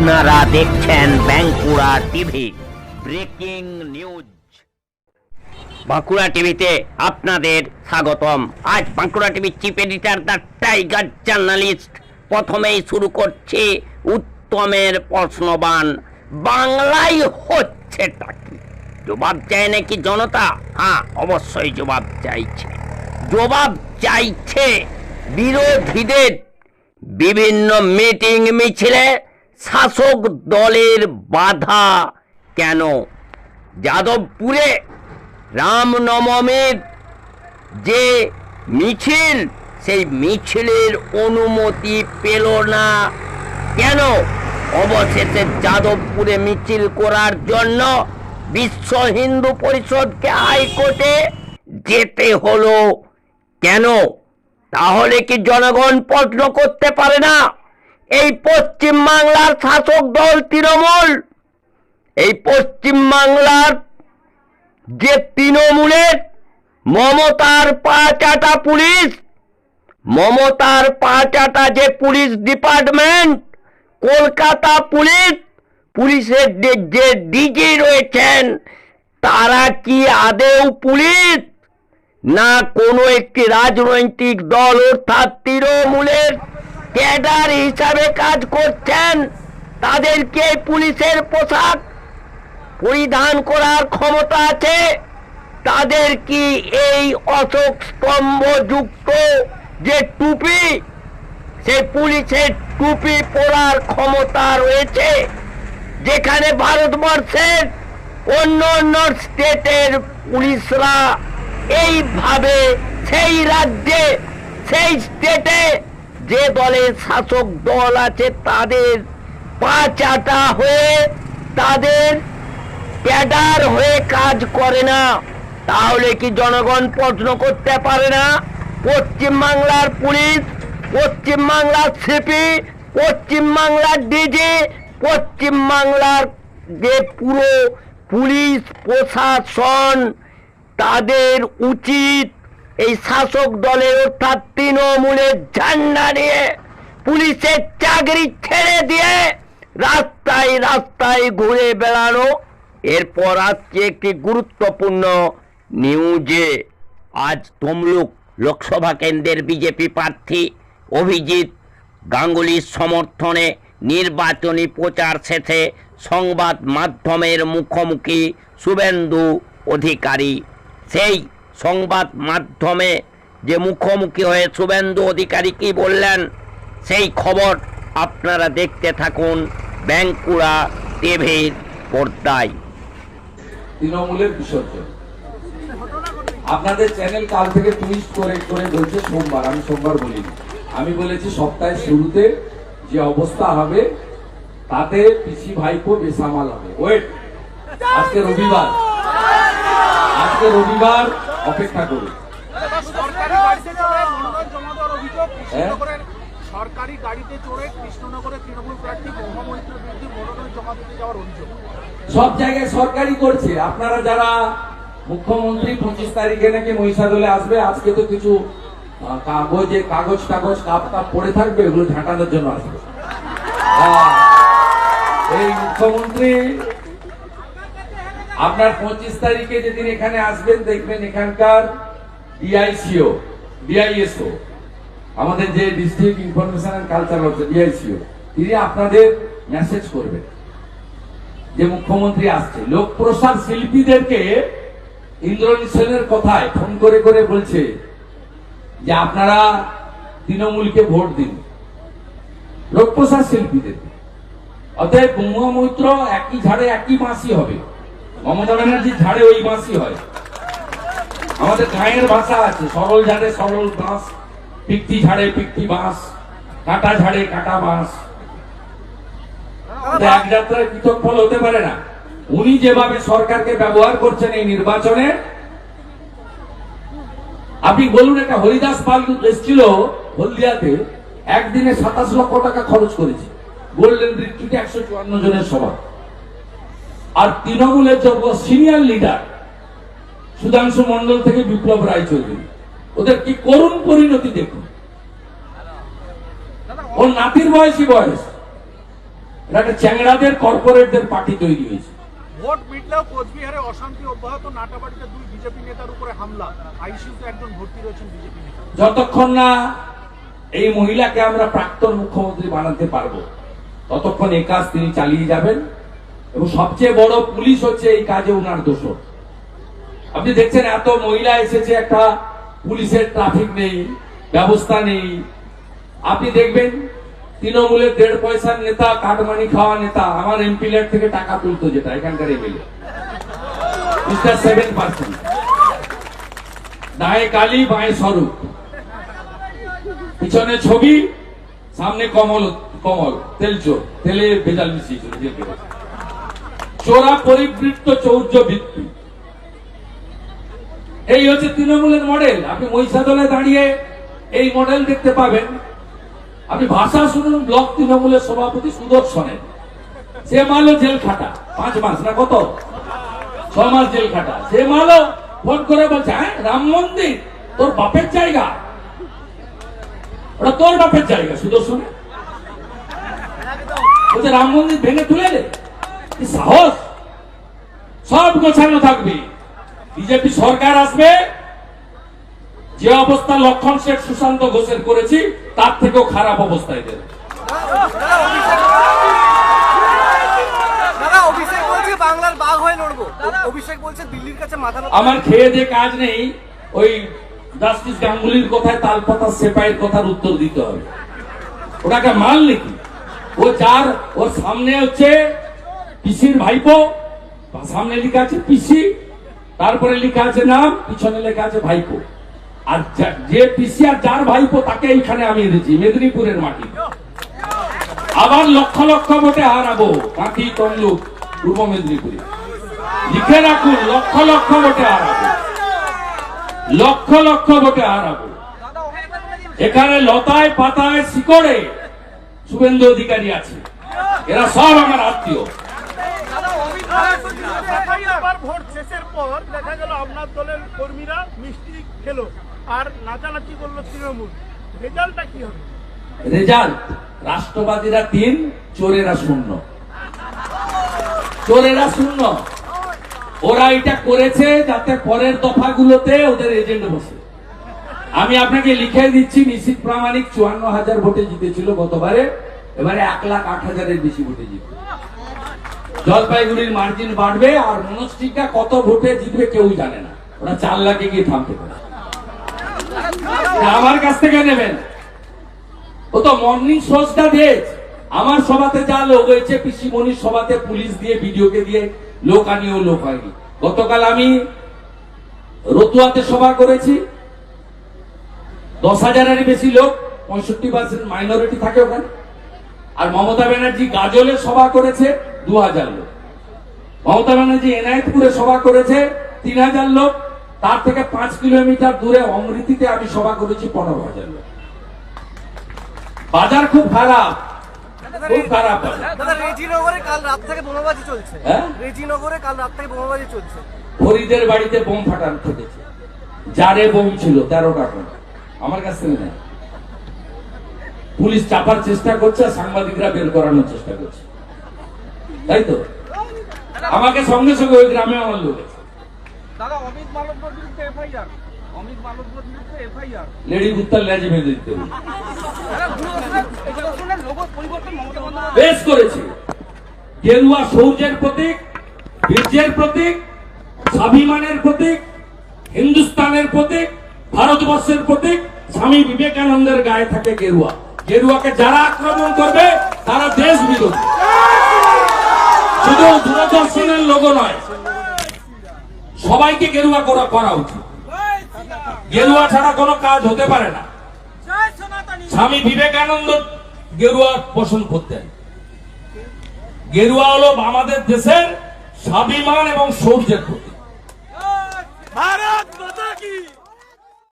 আপনারা দেখছেন Bankura TV, breaking news. Bankura টিভিতে আপনাদের স্বাগতম। আজ বাঁকুড়া টিভির chief editor the tiger journalist প্রথমেই শুরু করছি উত্তমের প্রশ্নবান, বাংলায় হচ্ছেটা কি? জবাব চায় নাকি জনতা? হ্যাঁ অবশ্যই জবাব চাইছে। জবাব চাইছে বিরোধীদের। বিভিন্ন মিটিং মিছিলে শাসক দলের বাধা কেন? যাদবপুরে রামনবমীর যে মিছিল, সেই মিছিলের অনুমতি পেল না। কেন? অবশেষে যাদবপুরে মিছিল করার জন্য বিশ্ব হিন্দু পরিষদকে হাইকোর্টে যেতে হলো। কেন? তাহলে কি জনগণ প্রশ্ন করতে পারে না? এই পশ্চিম বাংলার শাসক দল তৃণমূল। এই পশ্চিম বাংলার যে তৃণমূলের মমতার পা চাটা পুলিশ, মমতার পা চাটা যে পুলিশ ডিপার্টমেন্ট, কলকাতা পুলিশ, পুলিশের যে ডিজি রয়েছেন, তারা কি আদেও পুলিশ? না কোনো একটি রাজনৈতিক দল অর্থাৎ তৃণমূলের ক্যাডার হিসাবে কাজ করছেন, তাদেরকে পুলিশের পোশাক পরিধান করার ক্ষমতা আছে। তাদের কি এই অশোক স্তম্ভ যুক্ত যে টুপি সেই পুলিশের টুপি পরার ক্ষমতা রয়েছে? যেখানে ভারতবর্ষের অন্য অন্য স্টেটের পুলিশরা এইভাবে সেই রাজ্যে, সেই স্টেটে যে দলের শাসক দল আছে তাদের পা চাটা হয়ে তাদের ক্যাডার হয়ে কাজ করে না। তাহলে কি জনগণ প্রশ্ন করতে পারে না? পশ্চিম বাংলার পুলিশ পশ্চিম বাংলার সিপি পশ্চিম বাংলার ডিজি পশ্চিম বাংলার যে পুরো পুলিশ প্রশাসন, তাদের উচিত এই শাসক দলের অর্থাৎ তৃণমূলের ঝান্ডা নিয়ে পুলিশের চাকরি ছেড়ে দিয়ে রাস্তায় রাস্তায় ঘুরে বেড়ানো। এরপর আসছে একটি গুরুত্বপূর্ণ নিউজে আজ তমলুক লোকসভা কেন্দ্রের বিজেপি প্রার্থী অভিজিৎ গাঙ্গুলির সমর্থনে নির্বাচনী প্রচার শেষে সংবাদ মাধ্যমের মুখোমুখি শুভেন্দু অধিকারী। সেই সংবাদ মাধ্যমে যে মুখোমুখি হয়ে শুভেন্দু অধিকারী কি বললেন, সেই খবর আপনারা দেখতে থাকুন ব্যাঙ্কুড়া টিভির পর্দায়। তৃণমূলের বিসর্জন। আপনাদের চ্যানেল কাল থেকে টুইস্ট করে করে বলছে সোমবার, আমি সোমবার বলিনি। আমি বলেছি সপ্তাহের শুরুতে যে অবস্থা হবে, তাতে পিসি ভাইপো বেসামাল হবে। ওয়েট আজকে রবিবার। আজকে রবিবার অপেক্ষা করুন সরকারি গাড়িতে চড়ে হ্যাঁ? কৃষ্ণনগরের সরকারি গাড়িতে চড়ে কৃষ্ণনগরের তৃণমূল প্রার্থী মহামৈত্রের বিরুদ্ধে মনোনয়ন জমা দিতে যাওয়ার অভিযোগ। সব জায়গায় সরকারি করছে। আপনারা যারা মুখ্যমন্ত্রী পঁচিশ তারিখে নাকি মহিষাদলে আসবে আজকে তো কিছু কাগজে কাগজ টাগজ কাপ কাপ পড়ে থাকবে ওগুলো ঝাঁটানোর জন্য আসবে। এই মুখ্যমন্ত্রী আপনার পঁচিশ তারিখে যেদিন এখানে আসবেন, দেখবেন এখানকার ডিআইসিও ডিআইএসও আমাদের যে ডিস্ট্রিক্ট ইনফরমেশন অ্যান্ড কালচার হচ্ছে ডিআইসিও তিনি আপনাদের মেসেজ করবেন। যে মুখ্যমন্ত্রী আসছে লোক প্রসাদ শিল্পীদেরকে ইন্দ্রনীল সেনের কথায় ফোন করে করে বলছে যে আপনারা তৃণমূলকে ভোট দিন লোকপ্রসাদ শিল্পীদের অতএব গঙ্গা মৈত্র একই ঝাড়ে একই মাসি হবে। মমতা ব্যানার্জির ঝাড়ে ওই মাসি হয়। আমাদের গায়ের ভাষা আছে, সরল ঝাড়ে সরল বাঁশ, পিকটি ঝাড়ে পিকটি বাঁশ, কাটা ঝাড়ে কাটা বাঁশ। এক যাত্রায় পৃথক ফল হতে পারে না। উনি যেভাবে সরকারকে ব্যবহার করছেন এই নির্বাচনে, আপনি বলুন একটা হরিদাস পাল এসেছিল হলদিয়াতে, একদিনে সাতাশ লক্ষ টাকা খরচ করেছে। গোল্ডেন রিট্রিটে একশো চুয়ান্ন জনের সভা। আর তৃণমূলের যোগ্য সিনিয়র লিডার সুধাংশু মন্ডল থেকে বিপ্লব রায় চৌধুরী। ওদের কি করুণ পরিণতি দেখুন। ওর নাতির বয়সী। বয়স একটা চ্যাংড়াদের কর্পোরেটদের পার্টি তৈরি হয়েছে। ভোট মিটলেও কোচবিহারে অশান্তি অব্যাহত। নাটাবাড়িতে দুই বিজেপি নেতার উপরে হামলা। একজন ভর্তি রয়েছেন বিজেপি নেতা। যতক্ষণ না এই মহিলাকে আমরা প্রাক্তন মুখ্যমন্ত্রী বানাতে পারব ততক্ষণ এই কাজ তিনি চালিয়ে যাবেন। এবং সবচেয়ে বড় পুলিশ হচ্ছে এই কাজে উনার দোষ আপনি দেখছেন এত মহিলা এসেছে, একটা পুলিশের ট্রাফিক নেই, ব্যবস্থা নেই। আপনি দেখবেন, তৃণমূলের দেড় পয়সার নেতা, কাটমানি খাওয়া নেতা, আমার এমপিলেট থেকে টাকা তুলতো যেটা, এখানকার এমএলএ সেভেন পার্সেন্ট। দায়ে কালী, বাঁয়ে স্বরূপ। পিছনে ছবি, সামনে কমল কমল, তেল চোর, তেলে ভেজাল মিশিয়েছিল। চোরা পরিবৃত্ত চৌর্য বৃত্তি এই হচ্ছে তৃণমূলের মডেল। আপনি মহিষাদলে দাঁড়িয়ে এই মডেল দেখতে পাবেন। আপনি ভাষা শুনুন ব্লক তৃণমূলের সভাপতি সুদর্শনের। সে মারলো জেল খাটা। পাঁচ মাস না কত? ছ মাস জেল খাটা। সে মালো ফোন করে বলছে হ্যাঁ রাম মন্দির, তোর বাপের জায়গা। ওটা তোর বাপের জায়গা সুদর্শন বলছে, রাম মন্দির ভেঙে তুলে দে। কি সাহস? সব গোছানো থাকবে। বিজেপি সরকার আসবে। যে অবস্থা লক্ষণ শেখ সুশান্ত ঘোষের করেছি তার থেকেও খারাপ অবস্থায় দেবে। বাংলার বাঘ হয়ে লড়বো অভিষেক বলছে দিল্লির কাছে মাথা আমার খেয়ে যে কাজ নেই। ওই জাস্টিস গাঙ্গুলির কথায় তালপাতা সেপাইয়ের কথার উত্তর দিতে হবে। ওটাকে মাল নাকি ও যার ওর সামনে হচ্ছে পিসির ভাইপো সামনে লেখা আছে পিসি, তারপরে লেখা আছে নাম, পিছনে লেখা আছে ভাইপো। আর যে পিসি আর যার ভাইপো, তাকে এইখানে আমি এনেছি, মেদিনীপুরের মাটি। আবার লক্ষ লক্ষ ভোটে হারাবো কাঁথি তমলুক, পূর্ব মেদিনীপুরে। লিখে রাখুন, লক্ষ লক্ষ ভোটে হারাবো। লক্ষ লক্ষ ভোটে হারাবো। এখানে লতায় পাতায় শিকড়ে শুভেন্দু অধিকারী আছে। এরা সব আমার আত্মীয়। রাষ্ট্রবাদীরা তিন, চোরেরা শূন্য। চোরেরা শূন্য। ওরা এটা করেছে যাতে পরের দফাগুলোতে ওদের এজেন্ট বসে। আমি আপনাকে লিখে দিচ্ছি, নিশ্চিত প্রামাণিক চুয়ান্ন হাজার ভোটে জিতেছিল গতবারে। এবারে এক লাখ আট হাজারের বেশি ভোটে জিতবে। জলপাইগুড়ির মার্জিন বাড়বে আর মনস্টিকা কত ভোটে জিতবে কেউ জানে না। ওরা চার লাখে গিয়ে থামতে পারে। আমার কাছ থেকে নেবেন। ও তো মর্নিং শোজটা দিয়েছ আমার সভাতে যা লোক হয়েছে, পিসিমণির সভাতে পুলিশ দিয়ে ভিডিওকে দিয়ে, লোক আনিও, লোক হয়নি। গতকাল আমি রতুয়াতে সভা করেছি। দশ হাজারের বেশি লোক, পঁয়ষট্টি পার্সেন্ট মাইনরিটি থাকে ওখানে। আর মমতা ব্যানার্জি গাজলে সভা করেছে। দু হাজার লোক। মমতা ব্যানার্জি এনায়েতপুরে সভা করেছে তিন হাজার লোক। তার থেকে পাঁচ কিলোমিটার দূরে অমৃতিতে আমি সভা করেছি পনেরো হাজার লোক। বাজার খুব খারাপ। খুব খারাপ রেজিনগরে কাল রাত থেকে বোমাবাজি চলছে। হ্যাঁ? রেজিনগরে কাল রাত থেকে বোমাবাজি চলছে। ফরিদের বাড়িতে বোম ফাটান ফেটেছে। যারে বোম ছিল তেরোটা করে আমার কাছ থেকে নেই পুলিশ চাপার চেষ্টা করছে সাংবাদিকরা বের করানোর চেষ্টা করছে। তাই তো? আমাকে সঙ্গে সঙ্গে ওই গ্রামে আমার লোক। দাদা অমিত মালব্যর বিরুদ্ধে এফআইআর। অমিত মালব্যর বিরুদ্ধে এফআইআর। লেডি গুপ্তার লেজে বেঁধে দিতে হবে। লোগো পরিবর্তন মমতা বন্দ্যোপাধ্যায়। বেশ করেছে। গেরুয়া সৌর্যের প্রতীক বীর্যের প্রতীক স্বাভিমানের প্রতীক হিন্দুস্তানের প্রতীক ভারতবর্ষের প্রতীক স্বামী বিবেকানন্দের গায়ে থাকে গেরুয়া। গেরুয়াকে যারা আক্রমণ করবে তারা দেশ বিরোধী। শুধু দূরদর্শনের লোগো নয়, সবাইকে গেরুয়া করা উচিত। গেরুয়া ছাড়া কোনো কাজ হতে পারে না। স্বামী বিবেকানন্দ গেরুয়া পোষণ করতেন। গেরুয়া হলো আমাদের দেশের স্বাভিমান এবং সৌর্যের প্রতীক। ভারত মাতা কি?